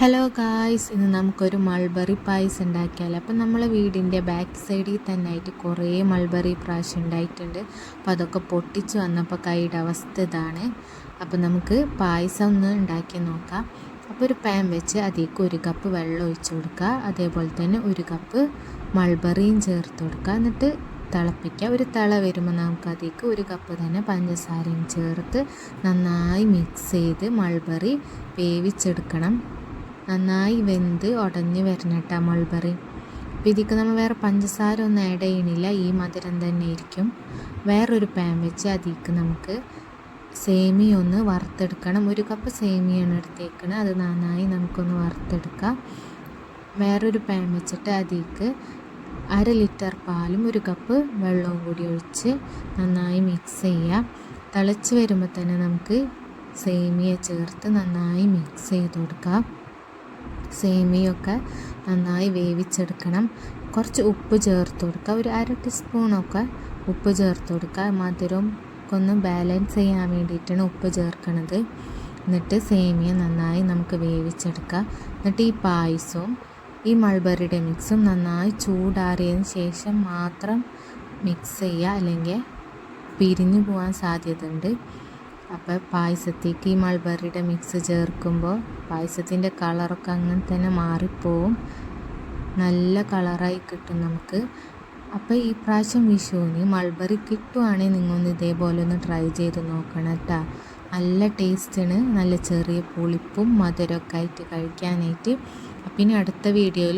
Hello guys ഇന്ന് നമുക്കൊരു mulberry പായസ് ഉണ്ടാക്കിയാലോ? അപ്പം നമ്മളെ വീടിന്റെ ബാക്ക് സൈഡിൽ തന്നെ ആയിട്ട് കുറേ മൾബറി പ്രാവശ്യം ഉണ്ടായിട്ടുണ്ട്. അപ്പോൾ അതൊക്കെ പൊട്ടിച്ച് വന്നപ്പോൾ കൈയുടെ അവസ്ഥ ഇതാണ്. അപ്പോൾ നമുക്ക് പായസം ഒന്ന് ഉണ്ടാക്കി നോക്കാം. അപ്പോൾ ഒരു പാൻ വെച്ച് അതിലേക്ക് ഒരു കപ്പ് വെള്ളം ഒഴിച്ചു കൊടുക്കുക. അതേപോലെ തന്നെ ഒരു കപ്പ് മൾബറിയും ചേർത്ത് കൊടുക്കുക. എന്നിട്ട് തിളപ്പിക്കുക. ഒരു തിള വരുമ്പോൾ നമുക്ക് അതിലേക്ക് ഒരു കപ്പ് തന്നെ പഞ്ചസാരയും ചേർത്ത് നന്നായി മിക്സ് ചെയ്ത് മൾബറി വേവിച്ചെടുക്കണം. നന്നായി വെന്ത് ഉടഞ്ഞ് കേട്ടോ മൾബറി അപ്പോൾ ഇതിക്ക് നമ്മൾ വേറെ പഞ്ചസാര ഒന്നും ആഡ് ചെയ്യണില്ല. ഈ മധുരം തന്നെ ആയിരിക്കും. വേറൊരു പാൻ വെച്ച് അതിക്ക് നമുക്ക് സേമിയ ഒന്ന് വറുത്തെടുക്കണം. ഒരു കപ്പ് സേമിയാണ് എടുത്തേക്കണത് അത് നന്നായി നമുക്കൊന്ന് വറുത്തെടുക്കാം. വേറൊരു പാൻ വെച്ചിട്ട് അതിക്ക് അര ലിറ്റർ പാലും ഒരു കപ്പ് വെള്ളവും കൂടി ഒഴിച്ച് നന്നായി മിക്സ് ചെയ്യുക തിളച്ച് വരുമ്പോൾ തന്നെ നമുക്ക് സേമിയ ചേർത്ത് നന്നായി മിക്സ് ചെയ്ത് കൊടുക്കാം. സേമിയൊക്കെ നന്നായി വേവിച്ചെടുക്കണം. കുറച്ച് ഉപ്പ് ചേർത്ത് കൊടുക്കുക. ഒരു അര ടീസ്പൂണൊക്കെ ഉപ്പ് ചേർത്ത് കൊടുക്കുക. മധുരം ഒന്ന് ബാലൻസ് ചെയ്യാൻ വേണ്ടിയിട്ടാണ് ഉപ്പ് ചേർക്കണത്. എന്നിട്ട് സേമിയ നന്നായി നമുക്ക് വേവിച്ചെടുക്കുക എന്നിട്ട് ഈ പായസവും ഈ മൾബറിയുടെ മിക്സും നന്നായി ചൂടാറിയതിന് ശേഷം മാത്രം മിക്സ് ചെയ്യുക. അല്ലെങ്കിൽ പിരിഞ്ഞു പോകാൻ സാധ്യതയുണ്ട്. അപ്പോൾ പായസത്തേക്ക് ഈ മൾബറിയുടെ മിക്സ് ചേർക്കുമ്പോൾ പായസത്തിന്റെ കളറൊക്കെ അങ്ങനെ തന്നെ മാറിപ്പോവും. നല്ല കളറായി കിട്ടും നമുക്ക്. അപ്പോൾ ഈ പ്രാവശ്യം വിഷുവിന് മൾബറി കിട്ടുവാണെങ്കിൽ നിങ്ങളൊന്ന് ഇതേപോലെ ഒന്ന് ട്രൈ ചെയ്ത് നോക്കണം കേട്ടോ. നല്ല ടേസ്റ്റാണ് നല്ല ചെറിയ പുളിപ്പും മധുരമൊക്കെ ആയിട്ട് കഴിക്കാനായിട്ട്. പിന്നെ അടുത്ത വീഡിയോയിൽ